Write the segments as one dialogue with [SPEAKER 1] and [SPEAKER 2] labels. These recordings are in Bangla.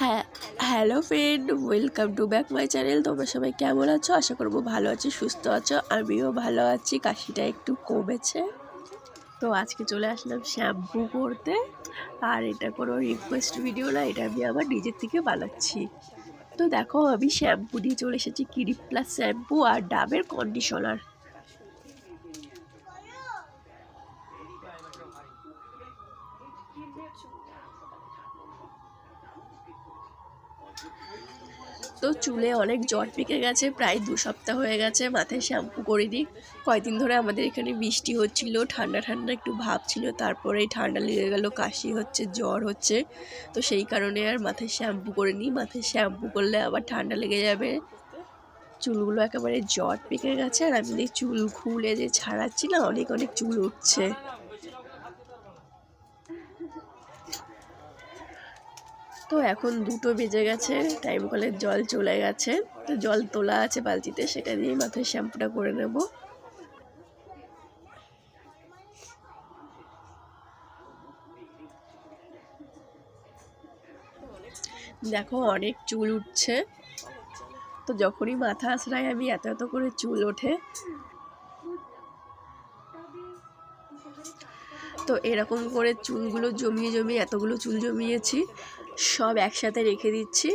[SPEAKER 1] হ্যাঁ hello friend welcome to back my channel তোমরা সবাই কেমন আছো? আশা করব ভালো আছো, সুস্থ আছো। আমিও ভালো আছি, কাশিটা একটু কমেছে। তো আজকে চলে আসলাম শ্যাম্পু করতে। আর এটা কোনো রিকোয়েস্ট ভিডিও না, এটা আমি আমার নিজের থেকে বানাচ্ছি। তো দেখো, আমি শ্যাম্পু দিয়ে চলে এসেছি কিরিপ প্লাস শ্যাম্পু আর ডাবের কন্ডিশনার তো চুলে অনেক জট পেকে গেছে, প্রায় দু সপ্তাহ হয়ে গেছে, মাথায় শ্যাম্পু করিনি। কয়েকদিন ধরে আমাদের এখানে বৃষ্টি হচ্ছিল, ঠান্ডা ঠান্ডা একটু ভাব ছিল, তারপরে ঠান্ডা লেগে গেল, কাশি হচ্ছে, জ্বর হচ্ছে। তো সেই কারণে আর মাথায় শ্যাম্পু করিনি, মাথায় শ্যাম্পু করলে আবার ঠান্ডা লেগে যাবে। চুলগুলো একেবারে জট পেকে গেছে, আর আমি চুল খুলে যে ছাড়াচ্ছি না অনেক অনেক চুল উঠছে। তো এখন দুটো বেজে গেছে টাইম কলের জল চলে গেছে। তো জল তোলা আছে বালতিতে, সেটা দিয়ে মাথায় শ্যাম্পুটা করে নেব। দেখো অনেক চুল উঠছে। তো যখনই মাথা আশ্রায় আমি এত এত করে চুল ওঠে। তো এরকম করে চুলগুলো জমিয়ে জমিয়ে, এতগুলো চুল জমিয়েছি। সব একসাথে রেখে দিচ্ছি।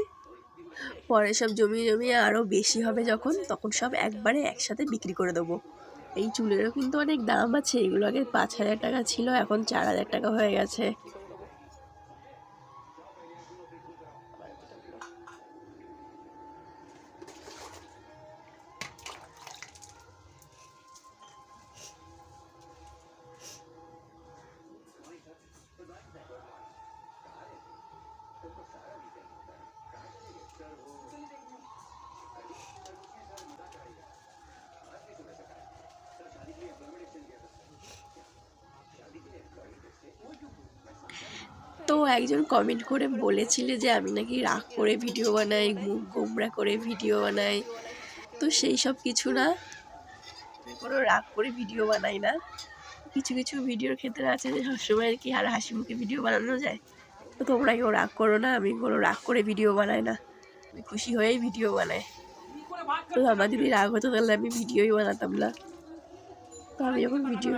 [SPEAKER 1] পরে সব জমিয়ে জমিয়ে আরও বেশি হবে যখন, তখন সব একবারে একসাথে বিক্রি করে দেবো। এই চুলেরও কিন্তু অনেক দাম আছে, এগুলো আগে পাঁচ হাজার টাকা ছিল, এখন চার হাজার টাকা হয়ে গেছে। তো একজন কমেন্ট করে বলেছিলে যে, আমি নাকি রাগ করে ভিডিও বানাই, মুখ গোমরা করে ভিডিও বানাই। তো সেই সব কিছু না। কোনো রাগ করে ভিডিও বানাই না। কিছু কিছু ভিডিওর ক্ষেত্রে আছে যে, সবসময় আর কি আর হাসি মুখে ভিডিও বানানো যায়। তো তোমরা কেউ রাগ করো না, আমি কোনো রাগ করে ভিডিও বানাই না। আমি খুশি হয়েই ভিডিও বানাই। তো আমার যদি রাগ হতো, তাহলে আমি ভিডিওই বানাতাম না। তো আমি যখন ভিডিও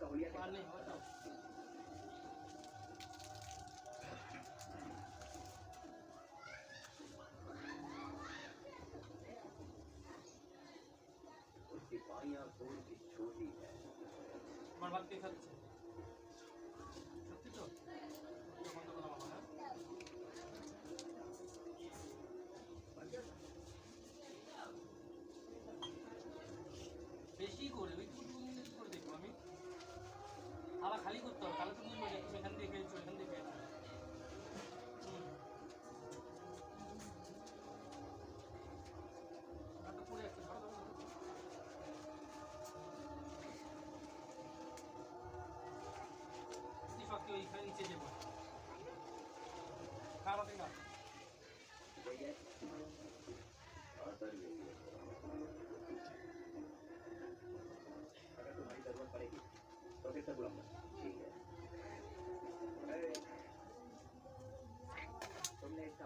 [SPEAKER 2] सहूलियत उसकी बाइया गोल की छोटी है।
[SPEAKER 3] নিচে যাবো খাওয়া দেখা
[SPEAKER 2] भैया और सर यही है अगर तुम्हारी जरूरत पड़ेगी तो फिर से बुलाऊंगा ठीक है अरे, तुमने इसका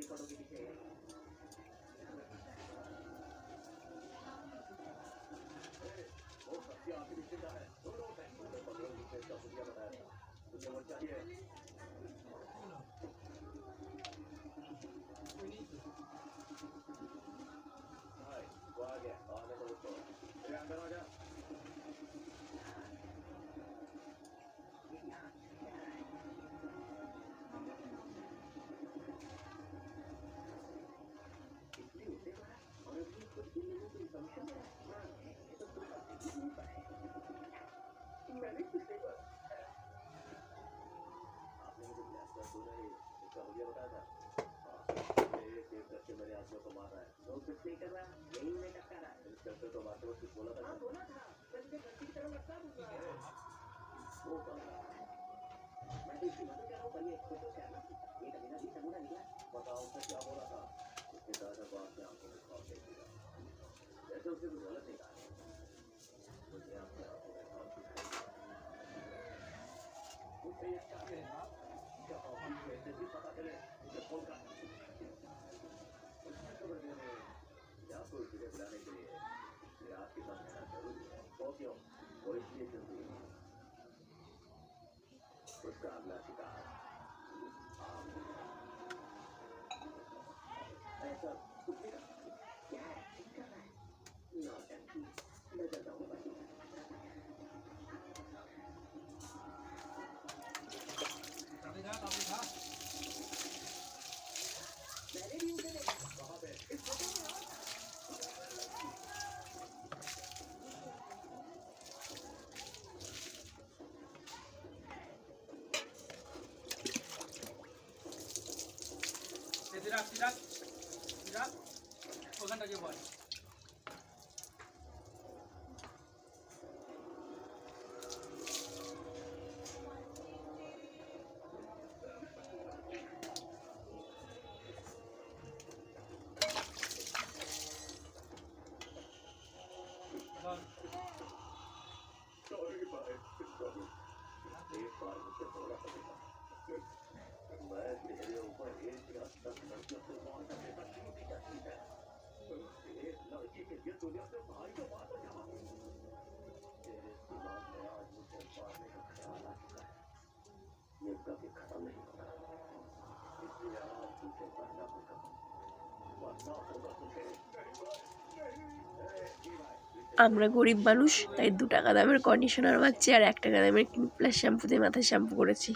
[SPEAKER 2] गलती करोगे पीछे वो सबसे आखिर हिस्से का है दो लोग हैं उन्हें पकड़ो हिस्से का भूलिया बताया था तुझे मत चाहिए हाय वो आ गया। आने को उसको अंदर आ जा उसने करा यही मैं टक्करा सबसे तो बात उसको बोला था बोला था मैं तुझे घर की तरफ़ रखा दूँगा वो कमरा मैं तो इसकी मदद कर रहा हूँ पर ये खुद से आना ये कभी ना भी समझा निकला बताओ उसने क्या बोला था उसने कहा था बाप ने आपको खौफ दे दिया वैसे उसने कुछ गलत नहीं कहा मुझे आपने आपको खौफ दिखाई उससे ये क्या करेगा क्या खौफ कैसे भी पता चले उसे फ़ोन करना आपको इसलिए बुलाने के लिए ये आपके साथ रहना ज़रूरी है और क्यों वो इसलिए क्योंकि उसका अगला शिकार ऐसा कुछ क्या है ठीक कर रहा है नौटंकी
[SPEAKER 3] এতে রাখ রাখ রাখ ওখানটা গিয়ে বল বল।
[SPEAKER 1] আমরা গরিব মানুষ, তাই দু টাকা দামের কন্ডিশনার মাখছি আর এক টাকা দামের ক্লিপ প্লাস দিয়ে মাথায় শ্যাম্পু করেছি।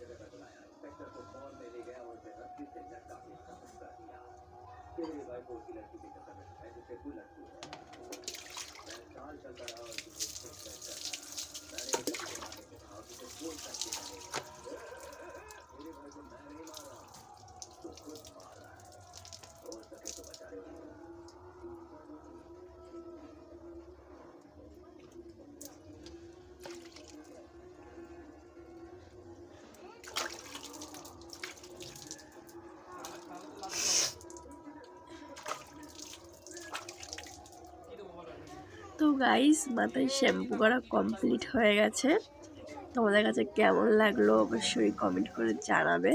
[SPEAKER 2] जगह पर बुलाया इंस्पेक्टर को फ़ोन में ले गया और उसे रस्सी से झटका के खत्म कर दिया। फिर भाई को उसकी लड़की के चक्कर में फंसाया जिससे लड़की है। मैं साल चलता रहा और तुझे खुद कर रहा। मैंने एक मारने को कहा तुझे फ़ोन करके मारे। मेरे भाई को मैं नहीं मारा। तू खुद मार रहा है। हो सके तो
[SPEAKER 1] গাইস মাথায় শ্যাম্পু করা কমপ্লিট হয়ে গেছে। তোমাদের কাছে কেমন লাগল অবশ্যই কমেন্ট করে জানাবে।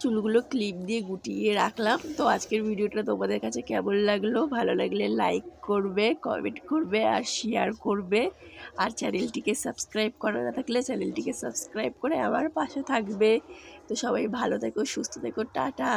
[SPEAKER 1] চুলগুলো ক্লিপ দিয়ে গুটিয়ে রাখলাম। তো আজকের ভিডিওটা তোমাদের কাছে কেমন লাগল? ভালো লাগলে লাইক করবে কমেন্ট করবে আর শেয়ার করবে। আর চ্যানেলটিকে সাবস্ক্রাইব করা না থাকলে চ্যানেলটিকে সাবস্ক্রাইব করে আমার পাশে থাকবে। তো সবাই ভালো থেকো, সুস্থ থেকো, টাটা।